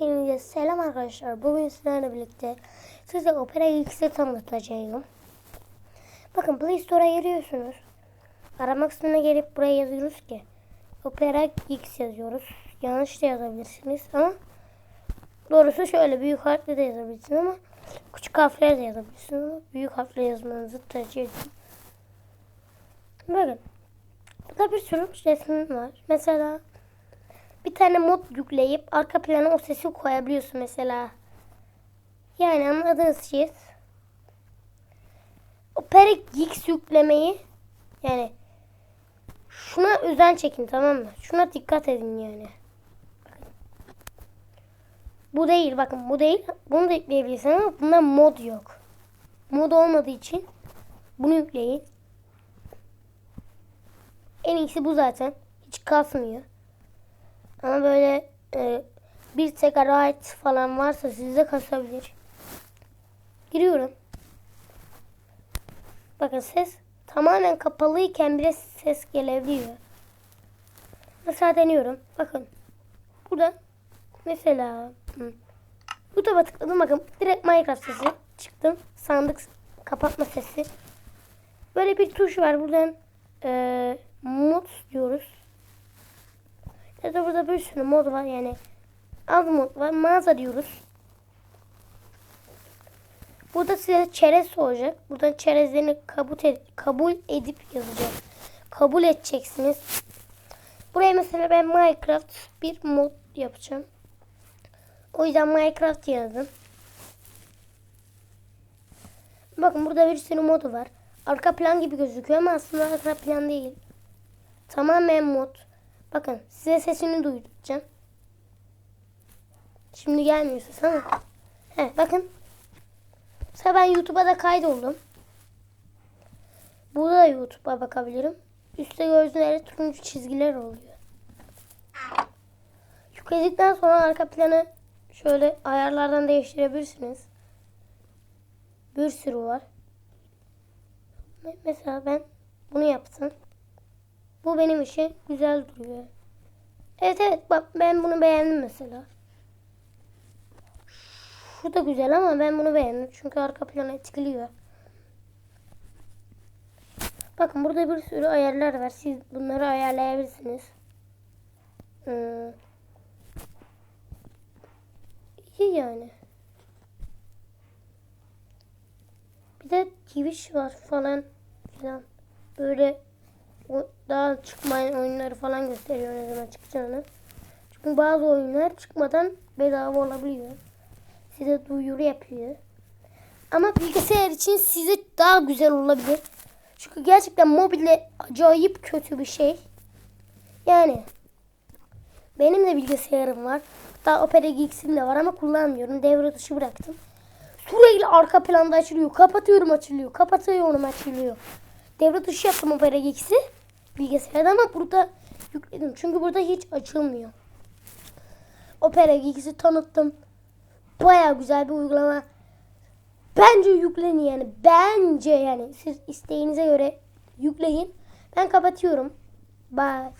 Hepinize selam arkadaşlar. Bugün sizlerle birlikte size Opera X'i tanıtacağım. Bakın Play Store'a giriyorsunuz. Arama kısmına gelip buraya yazıyoruz ki Opera X yazıyoruz. Yanlış da yazabilirsiniz ama doğrusu şöyle büyük harfle de yazabilirsiniz ama küçük harfle de yazabilirsiniz ama büyük harfle yazmanızı tercih ederim. Bakın burada bir sürü resmim var. Mesela bir tane mod yükleyip arka plana o sesi koyabiliyorsun mesela. Yani anladığınız şey Opera Geeks yüklemeyi yani şuna özen çekin tamam mı? Şuna dikkat edin yani. Bu değil bakın bu değil. Bunu da yükleyebilirsin ama bunda mod yok. Mod olmadığı için bunu yükleyin. En iyisi bu zaten. Hiç kasmıyor. Ama böyle e, bir terabayt falan varsa sizde kasabilir. Giriyorum. Bakın ses tamamen kapalıyken bile ses gelebiliyor. Mesela deniyorum. Bakın. Burada mesela hı, YouTube'a tıkladım bakın. Direkt Minecraft sesi çıktım. Sandık kapatma sesi. Böyle bir tuş var. Buradan e, mod diyoruz. Da burada bir sürü mod var yani. Az mod var. Mağaza diyoruz. Burada size çerez soracak. Buradan çerezlerini kabul, ed- kabul edip yazacak. Kabul edeceksiniz. Buraya mesela ben Minecraft bir mod yapacağım. O yüzden Minecraft yazdım. Bakın burada bir sürü modu var. Arka plan gibi gözüküyor ama aslında arka plan değil. Tamamen mod. Bakın size sesini duyuracağım. Şimdi gelmiyor ses ama. He bakın. Mesela ben YouTube'a da kaydoldum. Burada da YouTube'a bakabilirim. Üstte gördüğünüz turuncu çizgiler oluyor. Yükledikten sonra arka planı şöyle ayarlardan değiştirebilirsiniz. Bir sürü var. Mesela ben bunu yaptım. Bu benim için güzel duruyor. Evet evet bak ben bunu beğendim mesela. Şu da güzel ama ben bunu beğendim. Çünkü arka planı etkiliyor. Bakın burada bir sürü ayarlar var. Siz bunları ayarlayabilirsiniz. Hmm. İyi yani. Bir de Twitch var falan filan. Böyle daha çıkmayan oyunları falan gösteriyor ne zaman çıkacağını. Çünkü bazı oyunlar çıkmadan bedava olabiliyor. Size duyuru yapıyor. Ama bilgisayar için size daha güzel olabilir. Çünkü gerçekten mobilde acayip kötü bir şey. Yani benim de bilgisayarım var. Hatta Opera Geeks'im de var ama kullanmıyorum. Devre dışı bıraktım. Sürekli arka planda açılıyor. Kapatıyorum açılıyor. Kapatıyorum açılıyor. Devre dışı yaptım Opera Geeks'i bilgisayarda ama burada yükledim. Çünkü burada hiç açılmıyor. Opera Geeks'i tanıttım. Baya güzel bir uygulama. Bence yükleyin yani. Bence yani. Siz isteğinize göre yükleyin. Ben kapatıyorum. Bye.